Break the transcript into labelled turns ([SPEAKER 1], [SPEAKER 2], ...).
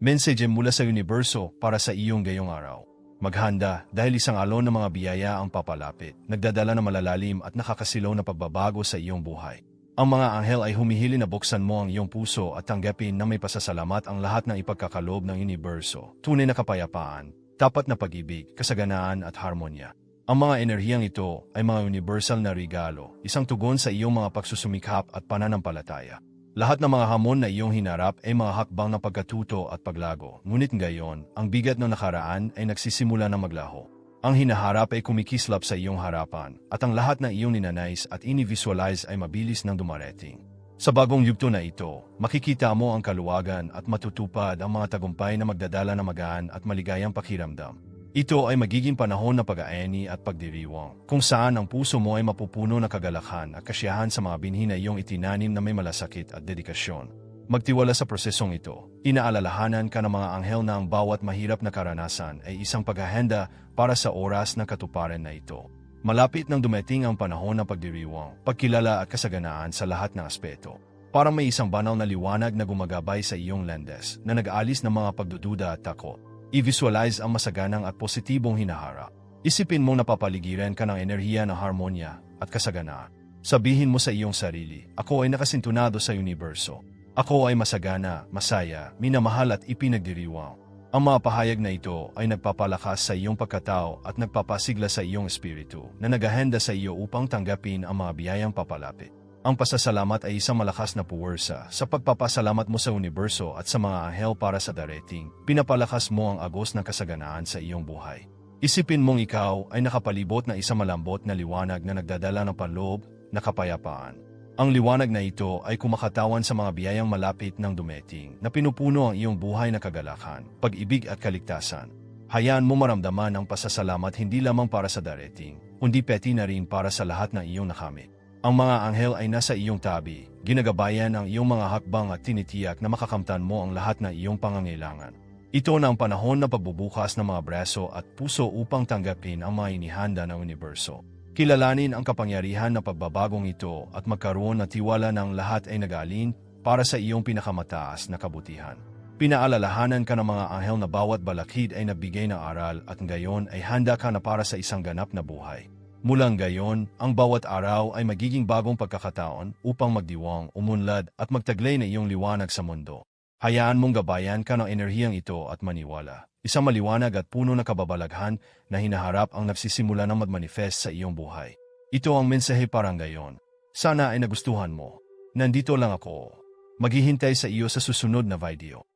[SPEAKER 1] Message mula sa universo para sa iyong gayong araw. Maghanda dahil isang alon ng mga biyaya ang papalapit, nagdadala ng malalalim at nakakasilaw na pagbabago sa iyong buhay. Ang mga anghel ay humihili na buksan mo ang iyong puso at tanggapin na may pasasalamat ang lahat ng ipagkakalob ng universo, tunay na kapayapaan, tapat na pag-ibig, kasaganaan at harmonya. Ang mga enerhiyang ito ay mga universal na regalo, isang tugon sa iyong mga pagsusumikap at pananampalataya. Lahat ng mga hamon na iyong hinarap ay mga hakbang ng pagkatuto at paglago, ngunit ngayon, ang bigat ng nakaraan ay nagsisimula na maglaho. Ang hinaharap ay kumikislap sa iyong harapan, at ang lahat ng iyong ninanais at ini-visualize ay mabilis nang dumarating. Sa bagong yugto na ito, makikita mo ang kaluwagan at matutupad ang mga tagumpay na magdadala ng magaan at maligayang pakiramdam. Ito ay magiging panahon ng pag-aeni at pagdiriwang, kung saan ang puso mo ay mapupuno ng kagalakan at kasiyahan sa mga binhi na iyong itinanim na may malasakit at dedikasyon. Magtiwala sa prosesong ito. Inaalalahanan ka ng mga anghel na ang bawat mahirap na karanasan ay isang paghahenda para sa oras ng katuparan na ito. Malapit nang dumating ang panahon ng pagdiriwang, pagkilala at kasaganaan sa lahat ng aspeto. Parang may isang banal na liwanag na gumagabay sa iyong lendes na nag-aalis ng mga pagdududa at takot. I-visualize ang masaganang at positibong hinaharap. Isipin mong napapaligiran ka ng enerhiya ng harmonya at kasaganaan. Sabihin mo sa iyong sarili, ako ay nakasintunado sa universo. Ako ay masagana, masaya, minamahal at ipinagdiriwang. Ang mga pahayag na ito ay nagpapalakas sa iyong pagkatao at nagpapasigla sa iyong espiritu na naghahanda sa iyo upang tanggapin ang mga biyayang papalapit. Ang pasasalamat ay isang malakas na puwersa sa pagpapasalamat mo sa universo at sa mga anghel para sa darating. Pinapalakas mo ang agos ng kasaganaan sa iyong buhay. Isipin mong ikaw ay nakapalibot na isang malambot na liwanag na nagdadala ng panloob na kapayapaan. Ang liwanag na ito ay kumakatawan sa mga biyayang malapit ng dumeting na pinupuno ang iyong buhay na kagalakan, pag-ibig at kaligtasan. Hayaan mo maramdaman ang pasasalamat hindi lamang para sa darating, kundi peti na rin para sa lahat ng iyong nakamit. Ang mga anghel ay nasa iyong tabi, ginagabayan ang iyong mga hakbang at tinitiyak na makakamtan mo ang lahat ng iyong pangangailangan. Ito na ang panahon ng pagbubukas ng mga braso at puso upang tanggapin ang mga inihanda ng universo. Kilalanin ang kapangyarihan ng pagbabagong ito at magkaroon ng tiwala ng lahat ay nag-aalin para sa iyong pinakamataas na kabutihan. Pinaalalahanan ka ng mga anghel na bawat balakid ay nabigay ng aral at ngayon ay handa ka na para sa isang ganap na buhay. Mulang gayon, ang bawat araw ay magiging bagong pagkakataon upang magdiwang, umunlad at magtaglay na iyong liwanag sa mundo. Hayaan mong gabayan ka ng enerhiyang ito at maniwala. Isang maliwanag at puno na kababalaghan na hinaharap ang nagsisimula ng magmanifest sa iyong buhay. Ito ang mensahe parang gayon. Sana ay nagustuhan mo. Nandito lang ako. Maghihintay sa iyo sa susunod na video.